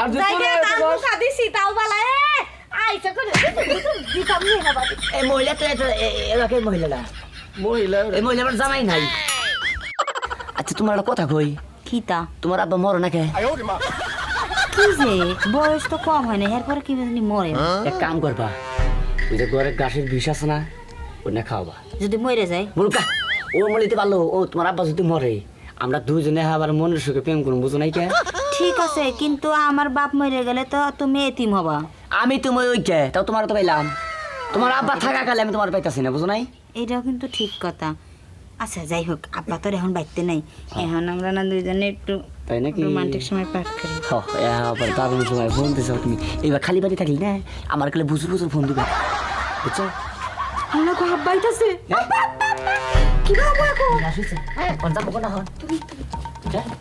আর জায়গা তোরা তাও বালা এ আইসা করে দিতাম নি না বাড়ি এই মহিলা তো মহিলা এই মহিলা আমার জামাই নাই আচ্ছা তোমার একটা কথা কই কিতা তোমার আব্বা মরো নাকি কি যে বয়স তো কম হয় না এরপরে কি জানি মরে এক কাম করবা ওই যে ঘরে গাছের বিষ আছে না ওটা খাওয়াবা যদি মরে যায় বলুকা ও মরিতে পারল ও তোমার আব্বা যদি মরে আমরা দুজনে আবার মনের সুখে প্রেম করুন বুঝো নাই কে ঠিক আছে কিন্তু আমার বাপ মরে গেলে তো তুমি এতিম হবা। আমি তুমি ওই কে তাও তোমার তো পাইলাম। তোমার আব্বা থাকা কালে আমি তোমার পাইতাছি না বুঝো নাই? এটাও কিন্তু ঠিক কথা। আচ্ছা যাই হোক আব্বা তোর এখন বাড়তে নাই। এখন আমরা না দুইজনে একটু তাই নাকি? রোমান্টিক সময় পার করি। হ, এ আবার দারুণ সময় ফোন দিছো তুমি। এবার খালি বাড়ি থাকলি না আমার কালে বুঝুর বুঝুর ফোন দিবে। বুঝছ? আল্লাহ গো আব্বা আইতাছে কি বাবা এখন? পঞ্চাশ কোনটা হন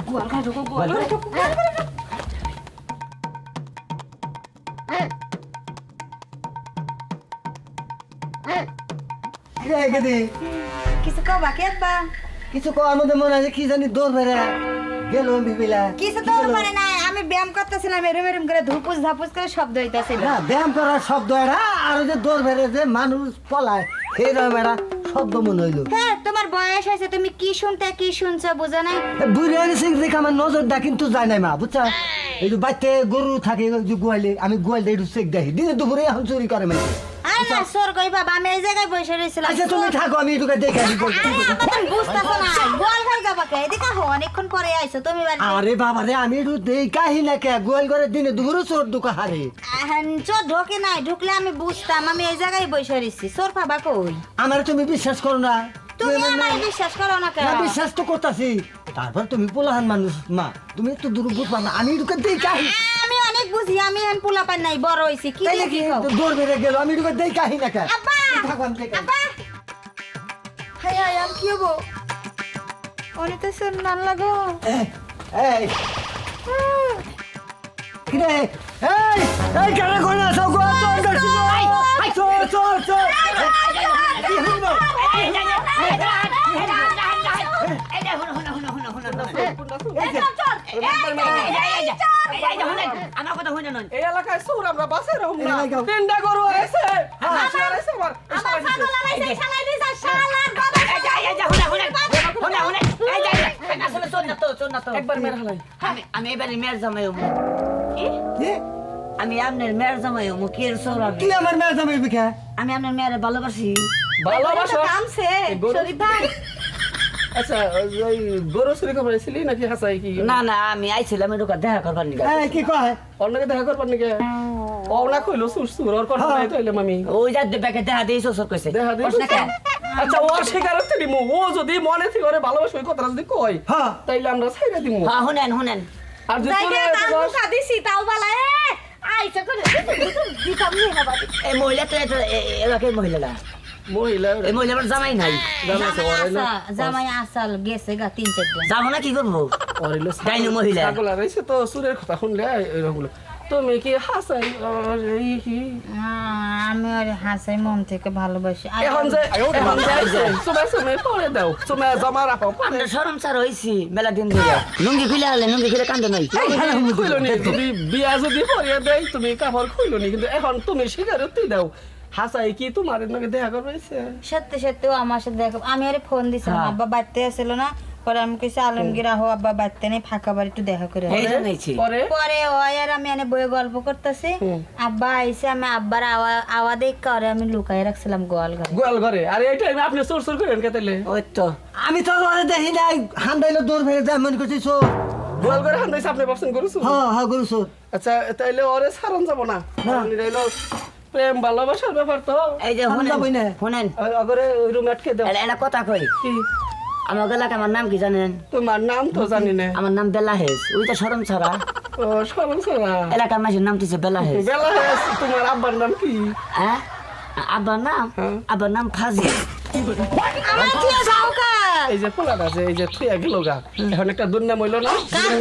গোয়াল ঘরে ঢোকো গোয়াল ঘরে ঢোকো কিছু কবা কে আব্বা কিছু কওয়ার মধ্যে মনে আছে কি জানি দৌড় বেড়ে গেল বিবিলা কিছু তো না আমি ব্যায়াম করতেছিলাম এরম এরম করে ধুপুস ধাপুস করে শব্দ না ব্যায়াম করার শব্দ আর যে দৌড় বেড়ে যে মানুষ পলায় শব্দ মনে হইল হ্যাঁ বয়স হয়েছে তুমি কি শুনতে কি শুনছো বুঝো না বুড়ি আনিস দেখে আমার নজরটা কিন্তু যায় নাই মা বুঝছা? এই। যে বাড়িতে গরু থাকে গোয়ালে আমি গোয়ালটা একটু চেক দেখি। দিনে দুপুরে এখন চুরি করে মানে না সোর কই বাবা আমি এই জায়গায় বসে রইছিলাম আচ্ছা তুমি থাকো আমি একটু দেখে আসি কই। আরে আব্বা তুমি বুঝতেছো না গোয়াল ঘর যাবা কে? এদিকে হো অনেকক্ষণ পরে আইছো তুমি বাড়িতে আরে বাবা রে আমি একটু দেই কাহি না কে? গোয়াল দিনে দুপুরে চোর দুকা হারে। আহন, চোর ঢোকে নাই ঢুকলে আমি বুঝতাম আমি এই জায়গায় বসে রইছি সোর পাবা কই? আমার তুমি বিশ্বাস করো না তুমি আমার আমার বিশ্বাস করো না কেন? না বিশ্বাস তো করতেছি। তারপর তুমি পোলাহান মানুষ মা তুমি একটু দূর বুঝবা না আমি একটু দেই কাহি। আমি অনেক বুঝি আমি এখন পোলা পান নাই বড় হইছি কি দেখি দৌড় বেড়ে গেল আমি একটু দেই কাহি না কে আব্বা! আসি। আব্বা! হাই হাই আমি কি হব? অনেক তো সোর নান লাগো। এই, এই। কিরে? এই এই কেন করে না সব গো চোর চোর চোর চোর কি হইল আমার কথা হইনা নয় এই এলাকায় সুর আমরা বাসে রহম না তিনটা গরু আছে হাসি আর আছে আমার আমার ছাগল আলাইছে শালাই দিছা শালার গদা একবার মেরে হালাই আমি এবারে মেয়ের জামাই হব কি? আমি আপনার মেয়ের জামাই হব কি সৌরভ কি আমার মেয়ে জামাই বিখা আমি আপনার মেয়ের ভালোবাসি। ভালোবাসো? কামছে শরীফ ভাই। আচ্ছা ওই- ওই গরু চুরি করবার ছিলি নাকি হাসাই কি? না না আমি আইছিলাম একটু দেখা করবার নিকা এই কি কয়? অন্যকে দেখা করবার নাকি ও না কইলো সুর সুর ওর কথা নাই ওই যা ব্যাগে দেখা কইছে। দেখা দিই? আচ্ছা ওর ও যদি মনে থেকে ওরে ভালোবাসে ওই কথাটা যদি কয় হ্যাঁ। তাইলে আমরা ছাইরা দিমু। হ্যাঁ শুনেন শুনেন। আর যদি তোরে তার দশ- মুখা দিছি তাও বালা এ আইসা করে দিতাম নি না বাড়ি এই মহিলা তো এটা এলাকার মহিলাটা মহিলা এই মহিলা আমার জামাই নাই জামাই আছে, জামাই আসাল গেছে গা তিন চার দিন যাব না কি করব হইল ডাইনি মহিলা। ছাগল আর তো সুরের কথা শুনলে এরকম তুমি কি হাসাই আমি আর হাসাই মন থেকে ভালোবাসি। এখন যে এখন যে পরে দাও। সময় জমা রাখো। আমরা সরম চার হয়েছি মেলা দিন ধরে। লুঙ্গি খুলে হলে লুঙ্গি খুলে কান্দে নাই। নি। তুমি বিয়া যদি পরিয়ে দেয় তুমি কাপড় খুইলো নি। কিন্তু এখন তুমি স্বীকারোক্তি দাও। হাসাই কি তোমার নাকি দেখা করবেছে সত্যি সত্যি আমার সাথে দেখো আমি আরে ফোন দিছিলাম হ্যাঁ। আব্বা বাড়তে আসছিল না পরে আমি কইছি আলমগীর আহো আব্বা বাড়তে নেই ফাঁকা বাড়ি একটু দেখা করে পরে পরে ও আর আমি এনে বইয়ে গল্প করতেছি আব্বা আইসে আমি আব্বার আওয়া আওয়া দেখ করে আমি লুকাই রাখছিলাম গোয়াল ঘরে গোয়াল ঘরে আর এই টাইমে আপনি চোর চোর করেন কে তাইলে ওই তো আমি তো ওরে দেখি নাই হান্দাইলো দৌড় বেড়ে যায় মনে করছি চোর গোয়াল ঘরে হান্দাইছে আপনি ভাবছেন করছ হ্যাঁ হ্যাঁ গরু চোর আচ্ছা তাইলে ওরে সারন যাব না এটা প্রেম ভালোবাসার ব্যাপার তো এই যে আমি যাবই না। শুনেন শুনেন আগরে ওই রুম আটকে দাও এটা- কথা কই কি আমার এলাকা আমার নাম কি জানেন? তোমার নাম তো জানি না। আমার নাম বেলা হেস ওই তো সরম ছাড়া। ও সরম সরা এলাকার মানুষের নাম দিছে বেলা হেস বেলা হয়েছে তোমার আব্বার নাম কি? হ্যাঁ? আব্বার নাম? হ্যাঁ। আব্বার নাম ফাজি আমার কা এই যে পোলাটা আছে এই যে থুয়া গেল গা। এখন একটা দুর্নাম হইল না?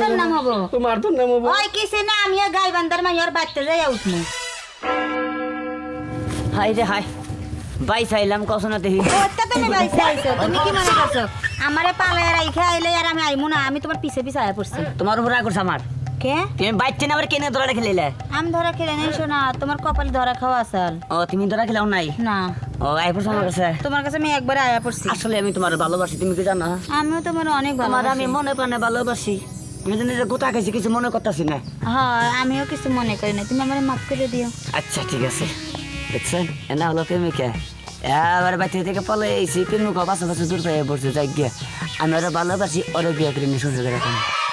কার নাম হব? তোমার দুর্নাম হব? ওই কিসে না আমি গাই বান্দার মাইয়ার বাড়তে যাই উঠমু। হাই রে হাই বাই চাইলাম দেখি। ওটা তুমি বাইসে তুমি কি মনে করছ? আমারে পালে রাইখে আইলে আর আমি আইমু না আমি তোমার পিছে পিছে আয়া পড়ছি। তোমার উপর রাগ করছে আমার? কে? তুমি বাইতে না আবার কেনে ধরা খেলিলে আমি ধরা খেলে নেই শোনা তোমার কপালে ধরা খাওয়া আসাল। ও তুমি ধরা খেলাও নাই? না। ও আই পড়ছো আমার কাছে? তোমার কাছে আমি একবারে আয়া পড়ছি। আসলে আমি তোমার ভালোবাসি তুমি কি জানো? আমিও তোমার অনেক তোমার ভালো আমি মনে প্রাণে ভালোবাসি। আমি জানি যে গোটা খাইছি কিছু মনে করতেছি না। হ্যাঁ আমিও কিছু মনে করি না। তুমি আমার মাফ করে দিও। আচ্ছা ঠিক আছে। দেখছেন? এনা হলো প্রেমিকা। এবার বাড়ি থেকে পলে এসে প্রেমিকা বাসা বাসা দূর পেয়ে পড়ছে যাই গিয়ে আমি আরও ভালোবাসি, ওরা বিয়ে করে নিয়ে সংসার করে